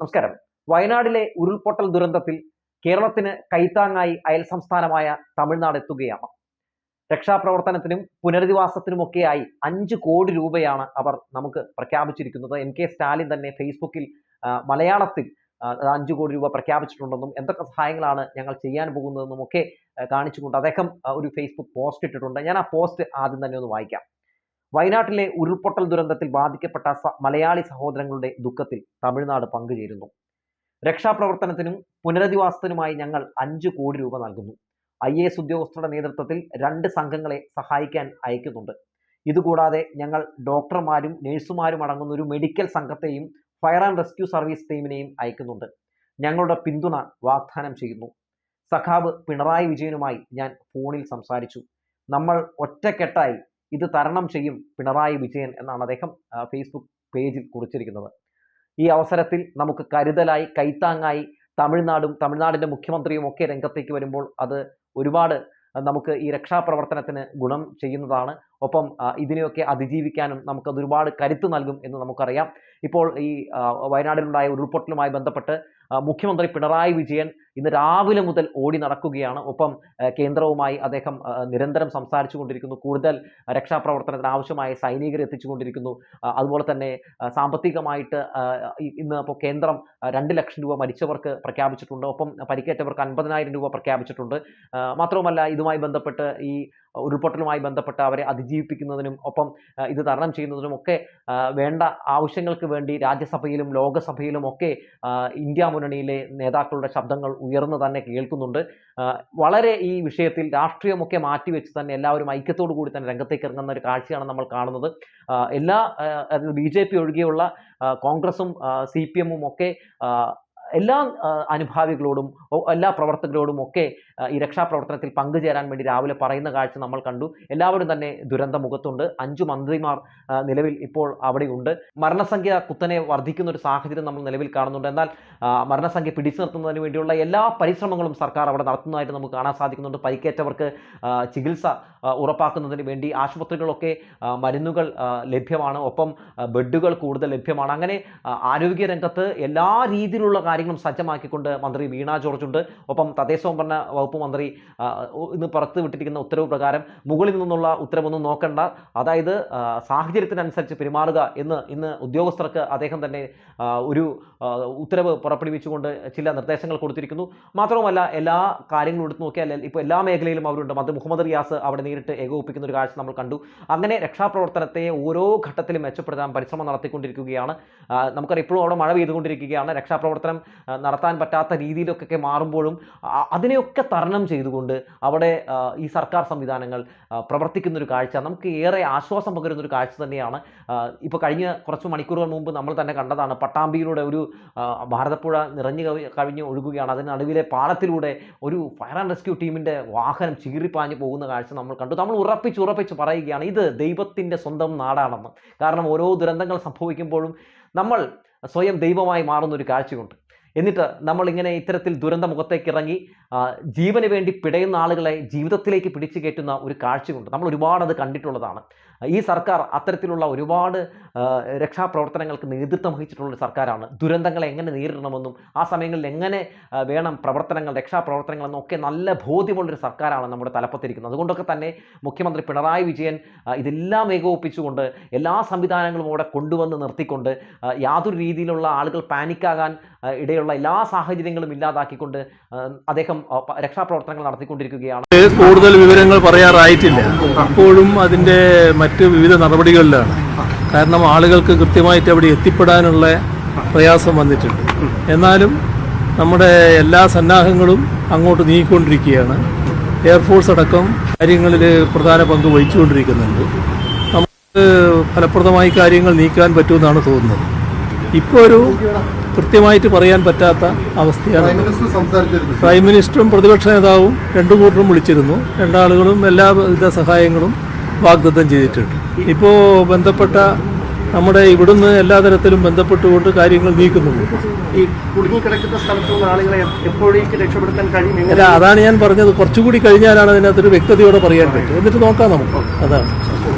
നമസ്കാരം. വയനാടിലെ ഉരുൾപൊട്ടൽ ദുരന്തത്തിൽ കേരളത്തിന് കൈത്താങ്ങായി അയൽ സംസ്ഥാനമായ തമിഴ്നാട് എത്തുകയാണ്. രക്ഷാപ്രവർത്തനത്തിനും പുനരധിവാസത്തിനുമൊക്കെയായി അഞ്ച് കോടി രൂപയാണ് അവർ നമുക്ക് പ്രഖ്യാപിച്ചിരിക്കുന്നത്. എം കെ സ്റ്റാലിൻ തന്നെ ഫേസ്ബുക്കിൽ മലയാളത്തിൽ അഞ്ചു കോടി രൂപ പ്രഖ്യാപിച്ചിട്ടുണ്ടെന്നും എന്തൊക്കെ സഹായങ്ങളാണ് ഞങ്ങൾ ചെയ്യാൻ പോകുന്നതെന്നും ഒക്കെ കാണിച്ചുകൊണ്ട് അദ്ദേഹം ഒരു ഫേസ്ബുക്ക് പോസ്റ്റ് ഇട്ടിട്ടുണ്ട്. ഞാൻ ആ പോസ്റ്റ് ആദ്യം തന്നെ ഒന്ന് വായിക്കാം. വയനാട്ടിലെ ഉരുൾപൊട്ടൽ ദുരന്തത്തിൽ ബാധിക്കപ്പെട്ട മലയാളി സഹോദരങ്ങളുടെ ദുഃഖത്തിൽ തമിഴ്നാട് പങ്കുചേരുന്നു. രക്ഷാപ്രവർത്തനത്തിനും പുനരധിവാസത്തിനുമായി ഞങ്ങൾ അഞ്ച് കോടി രൂപ നൽകുന്നു. ഐ എ എസ് ഉദ്യോഗസ്ഥരുടെ നേതൃത്വത്തിൽ രണ്ട് സംഘങ്ങളെ സഹായിക്കാൻ അയക്കുന്നുണ്ട്. ഇതുകൂടാതെ ഞങ്ങൾ ഡോക്ടർമാരും നഴ്സുമാരും അടങ്ങുന്ന ഒരു മെഡിക്കൽ സംഘത്തെയും ഫയർ ആൻഡ് റെസ്ക്യൂ സർവീസ് ടീമിനെയും അയക്കുന്നുണ്ട്. ഞങ്ങളുടെ പിന്തുണ വാഗ്ദാനം ചെയ്യുന്നു. സഖാവ് പിണറായി വിജയനുമായി ഞാൻ ഫോണിൽ സംസാരിച്ചു. നമ്മൾ ഒറ്റക്കെട്ടായി ഇത് തരണം ചെയ്യും പിണറായി വിജയൻ എന്നാണ് അദ്ദേഹം ഫേസ്ബുക്ക് പേജിൽ കുറിച്ചിരിക്കുന്നത്. ഈ അവസരത്തിൽ നമുക്ക് കരുതലായി കൈത്താങ്ങായി തമിഴ്നാടും തമിഴ്നാടിന്റെ മുഖ്യമന്ത്രിയും ഒക്കെ രംഗത്തേക്ക് വരുമ്പോൾ അത് ഒരുപാട് നമുക്ക് ഈ രക്ഷാപ്രവർത്തനത്തിന് ഗുണം ചെയ്യുന്നതാണ്. ഒപ്പം ഇതിനെയൊക്കെ അതിജീവിക്കാനും നമുക്ക് ഒരുപാട് കരുത്ത് നൽകും എന്ന് നമുക്കറിയാം. ഇപ്പോൾ ഈ വയനാടിലുണ്ടായ ഉരുൾപൊട്ടലുമായി ബന്ധപ്പെട്ട് മുഖ്യമന്ത്രി പിണറായി വിജയൻ ഇന്ന് രാവിലെ മുതൽ ഓടി നടക്കുകയാണ്. ഒപ്പം കേന്ദ്രവുമായി അദ്ദേഹം നിരന്തരം സംസാരിച്ചു കൊണ്ടിരിക്കുന്നു കൂടുതൽ രക്ഷാപ്രവർത്തനത്തിന് ആവശ്യമായ സൈനികരെ എത്തിച്ചുകൊണ്ടിരിക്കുന്നു. കൊണ്ടിരിക്കുന്നു അതുപോലെ തന്നെ സാമ്പത്തികമായിട്ട് ഇന്ന് ഇപ്പോൾ കേന്ദ്രം രണ്ട് ലക്ഷം രൂപ മരിച്ചവർക്ക് പ്രഖ്യാപിച്ചിട്ടുണ്ട്. ഒപ്പം പരിക്കേറ്റവർക്ക് അൻപതിനായിരം രൂപ പ്രഖ്യാപിച്ചിട്ടുണ്ട്. മാത്രവുമല്ല ഇതുമായി ബന്ധപ്പെട്ട് ഈ ഉരുൾപൊട്ടലുമായി ബന്ധപ്പെട്ട് അവരെ അതിജീവിപ്പിക്കുന്നതിനും ഒപ്പം ഇത് തരണം ചെയ്യുന്നതിനും ഒക്കെ വേണ്ട ആവശ്യങ്ങൾക്ക് വേണ്ടി രാജ്യസഭയിലും ലോകസഭയിലും ഒക്കെ ഇന്ത്യ മുന്നണിയിലെ നേതാക്കളുടെ ശബ്ദങ്ങൾ ഉയർന്നു തന്നെ കേൾക്കുന്നുണ്ട്. വളരെ ഈ വിഷയത്തിൽ രാഷ്ട്രീയമൊക്കെ മാറ്റിവെച്ച് തന്നെ എല്ലാവരും ഐക്യത്തോടു കൂടി തന്നെ രംഗത്തേക്ക് ഇറങ്ങുന്ന ഒരു കാഴ്ചയാണ് നമ്മൾ കാണുന്നത്. എല്ലാ ബി ജെ പി ഒഴികെയുള്ള കോൺഗ്രസും സി പി എമ്മും ഒക്കെ എല്ലാ അനുഭാവികളോടും എല്ലാ പ്രവർത്തകരോടും ഒക്കെ ഈ രക്ഷാപ്രവർത്തനത്തിൽ പങ്കുചേരാൻ വേണ്ടി രാവിലെ പറയുന്ന കാഴ്ച നമ്മൾ കണ്ടു. എല്ലാവരും തന്നെ ദുരന്ത മുഖത്തുണ്ട്. അഞ്ചു മന്ത്രിമാർ നിലവിൽ ഇപ്പോൾ അവിടെയുണ്ട്. മരണസംഖ്യ കുത്തനെ വർദ്ധിക്കുന്ന ഒരു സാഹചര്യം നമ്മൾ നിലവിൽ കാണുന്നുണ്ട്. എന്നാൽ മരണസംഖ്യ പിടിച്ചു നിർത്തുന്നതിന് വേണ്ടിയുള്ള എല്ലാ പരിശ്രമങ്ങളും സർക്കാർ അവിടെ നടത്തുന്നതായിട്ട് നമുക്ക് കാണാൻ സാധിക്കുന്നുണ്ട്. പരിക്കേറ്റവർക്ക് ചികിത്സ ഉറപ്പാക്കുന്നതിന് വേണ്ടി ആശുപത്രികളൊക്കെ മരുന്നുകൾ ലഭ്യമാണ്. ഒപ്പം ബെഡുകൾ കൂടുതൽ ലഭ്യമാണ്. അങ്ങനെ ആരോഗ്യരംഗത്ത് ആരോഗ്യ രംഗത്ത് എല്ലാ രീതിയിലുള്ള കാര്യങ്ങളും സജ്ജമാക്കിക്കൊണ്ട് മന്ത്രി വീണ ജോർജ് ഉണ്ട്. ഒപ്പം തദ്ദേശ സ്വയംഭരണ വകുപ്പ് മന്ത്രി ഇന്ന് പുറത്ത് വിട്ടിരിക്കുന്ന ഉത്തരവ് പ്രകാരം മുകളിൽ നിന്നുള്ള ഉത്തരവൊന്നും നോക്കണ്ട. അതായത് സാഹചര്യത്തിനനുസരിച്ച് പെരുമാറുക എന്ന് ഇന്ന് ഉദ്യോഗസ്ഥർക്ക് അദ്ദേഹം തന്നെ ഒരു ഉത്തരവ് പുറപ്പെടുവിച്ചുകൊണ്ട് ചില നിർദ്ദേശങ്ങൾ കൊടുത്തിരിക്കുന്നു. മാത്രവുമല്ല എല്ലാ കാര്യങ്ങളും എടുത്ത് നോക്കിയാൽ ഇപ്പോൾ എല്ലാ മേഖലയിലും അവരുണ്ട്. മന്ത്രി മുഹമ്മദ് റിയാസ് അവിടെ നേരിട്ട് ഏകോപിപ്പിക്കുന്ന ഒരു കാഴ്ച നമ്മൾ കണ്ടു. അങ്ങനെ രക്ഷാപ്രവർത്തനത്തെ ഓരോ ഘട്ടത്തിലും മെച്ചപ്പെടുത്താൻ പരിശ്രമം നടത്തിക്കൊണ്ടിരിക്കുകയാണ്. നമുക്കറിയാം ഇപ്പോഴും അവിടെ മഴ പെയ്തുകൊണ്ടിരിക്കുകയാണ്. രക്ഷാപ്രവർത്തനം നടത്താൻ പറ്റാത്ത രീതിയിലൊക്കെ മാറുമ്പോഴും അതിനെയൊക്കെ തരണം ചെയ്തുകൊണ്ട് അവിടെ ഈ സർക്കാർ സംവിധാനങ്ങൾ പ്രവർത്തിക്കുന്നൊരു കാഴ്ച നമുക്ക് ഏറെ ആശ്വാസം പകരുന്ന ഒരു കാഴ്ച തന്നെയാണ്. ഇപ്പോൾ കഴിഞ്ഞ കുറച്ച് മണിക്കൂറുകൾ മുമ്പ് നമ്മൾ തന്നെ കണ്ടതാണ് പട്ടാമ്പിയിലൂടെ ഒരു ഭാരതപ്പുഴ നിറഞ്ഞു കഴിഞ്ഞ് ഒഴുകുകയാണ്. അതിന് നടുവിലെ പാലത്തിലൂടെ ഒരു ഫയർ ആൻഡ് റെസ്ക്യൂ ടീമിന്റെ വാഹനം ചീറിപ്പാഞ്ഞ് പോകുന്ന കാഴ്ച നമ്മൾ കണ്ടു. നമ്മൾ ഉറപ്പിച്ച് ഉറപ്പിച്ച് പറയുകയാണ് ഇത് ദൈവത്തിന്റെ സ്വന്തം നാടാണെന്ന്. കാരണം ഓരോ ദുരന്തങ്ങൾ സംഭവിക്കുമ്പോഴും നമ്മൾ സ്വയം ദൈവമായി മാറുന്ന ഒരു കാഴ്ചയുണ്ട്. എന്നിട്ട് നമ്മൾ ഇങ്ങനെ ഇത്തരത്തിൽ ദുരന്ത മുഖത്തേക്ക് ഇറങ്ങി ജീവന് വേണ്ടി പിടയുന്ന ആളുകളെ ജീവിതത്തിലേക്ക് പിടിച്ചു കയറ്റുന്ന ഒരു കാഴ്ചയുണ്ട്. നമ്മൾ ഒരുപാട് അത് കണ്ടിട്ടുള്ളതാണ്. ഈ സർക്കാർ അത്തരത്തിലുള്ള ഒരുപാട് രക്ഷാപ്രവർത്തനങ്ങൾക്ക് നേതൃത്വം വഹിച്ചിട്ടുള്ള ഒരു സർക്കാരാണ്. ദുരന്തങ്ങളെ എങ്ങനെ നേരിടണമെന്നും ആ സമയങ്ങളിൽ എങ്ങനെ വേണം പ്രവർത്തനങ്ങൾ രക്ഷാപ്രവർത്തനങ്ങൾ ഒക്കെ നല്ല ബോധ്യമുള്ളൊരു സർക്കാരാണ് നമ്മുടെ തലപ്പത്തിരിക്കുന്നത്. അതുകൊണ്ടൊക്കെ തന്നെ മുഖ്യമന്ത്രി പിണറായി വിജയൻ ഇതെല്ലാം ഏകോപിപ്പിച്ചുകൊണ്ട് എല്ലാ സംവിധാനങ്ങളും അവിടെ കൊണ്ടുവന്ന് നിർത്തിക്കൊണ്ട് യാതൊരു രീതിയിലുള്ള ആളുകൾ പാനിക്കാകാൻ ഇടയുള്ള എല്ലാ സാഹചര്യങ്ങളും ഇല്ലാതാക്കിക്കൊണ്ട് അദ്ദേഹം രക്ഷാപ്രവർത്തനങ്ങൾ നടത്തിക്കൊണ്ടിരിക്കുകയാണ്. കൂടുതൽ വിവരങ്ങൾ പറയാറായിട്ടില്ല. അപ്പോഴും അതിന്റെ മറ്റ് വിവിധ നടപടികളിലാണ്. കാരണം ആളുകൾക്ക് കൃത്യമായിട്ട് അവിടെ എത്തിപ്പെടാനുള്ള പ്രയാസം വന്നിട്ടുണ്ട്. എന്നാലും നമ്മുടെ എല്ലാ സന്നാഹങ്ങളും അങ്ങോട്ട് നീങ്ങിക്കൊണ്ടിരിക്കുകയാണ്. എയർഫോഴ്സ് അടക്കം കാര്യങ്ങളിൽ പ്രധാന പങ്ക് വഹിച്ചുകൊണ്ടിരിക്കുന്നുണ്ട്. നമുക്ക് ഫലപ്രദമായി കാര്യങ്ങൾ നീക്കാൻ പറ്റുമെന്നാണ് തോന്നുന്നത്. ഇപ്പോൾ ഒരു കൃത്യമായിട്ട് പറയാൻ പറ്റാത്ത അവസ്ഥയാണ്. പ്രൈം മിനിസ്റ്ററും പ്രതിപക്ഷ നേതാവും രണ്ടു കൂട്ടരും വിളിച്ചിരുന്നു. രണ്ടാളുകളും എല്ലാവിധ സഹായങ്ങളും വാഗ്ദത്തം ചെയ്തിട്ടുണ്ട്. ഇപ്പോൾ ബന്ധപ്പെട്ട നമ്മുടെ ഇവിടുന്ന് എല്ലാ തരത്തിലും ബന്ധപ്പെട്ടുകൊണ്ട് കാര്യങ്ങൾ നീക്കുന്നുണ്ട്. ഈ കുടുങ്ങിക്കിടക്കുന്ന സ്ഥലത്തു നിന്ന് ആളുകളെ എപ്പോഴേക്ക് രക്ഷപ്പെടുത്താൻ കഴിയും? അല്ല അതാണ് ഞാൻ പറഞ്ഞത്. കുറച്ചുകൂടി കഴിഞ്ഞാലാണ് അതിനകത്തൊരു വ്യക്തതയോടെ പറയാൻ പറ്റും എന്നിട്ട് നോക്കാം നമുക്ക്. അതാണ്.